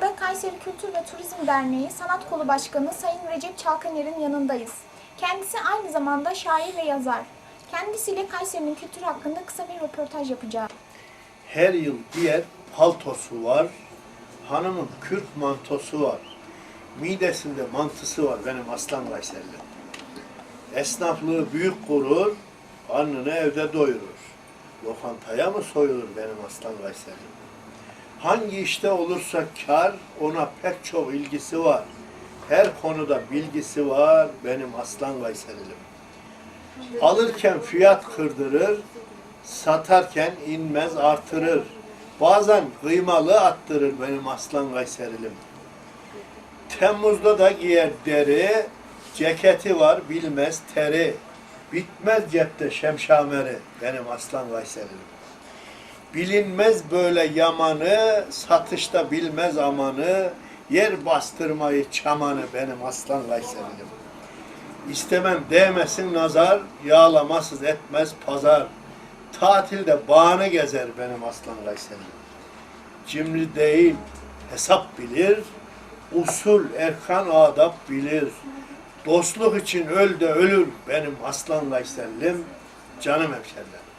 anda Kayseri Kültür ve Turizm Derneği Sanat Kolu Başkanı Sayın Recep Çalkaner'in yanındayız. Kendisi aynı zamanda şair ve yazar. Kendisiyle Kayseri'nin kültürü hakkında kısa bir röportaj yapacağız. Her yıl giyer paltosu var. Hanımın kürk mantosu var. Midesinde mantısı var benim aslan Kayserli. Esnaflığı büyük kurur, karnını evde doyurur. Lokantaya mı soyulur benim aslan Kayserli? Hangi işte olursa kar ona pek çok ilgisi var. Her konuda bilgisi var benim aslan Kayserlim. Alırken fiyat kırdırır, satarken inmez artırır. Bazen kıymalı attırır benim aslan Kayserilim. Temmuz'da da giyer deri, ceketi var bilmez teri. Bitmez cepte şemşameri benim aslan Kayserilim. Bilinmez böyle yamanı, satışta bilmez amanı, yer bastırmayı çamanı benim aslan Kayserilim. İstemem değmesin nazar, yağlamasız etmez pazar. Tatilde bağını gezer benim aslan Kayseri'm. Cimri değil, hesap bilir, usul, erkan, adap bilir. Dostluk için öl de ölür benim aslan Kayseri'm, canım hemşerilerim.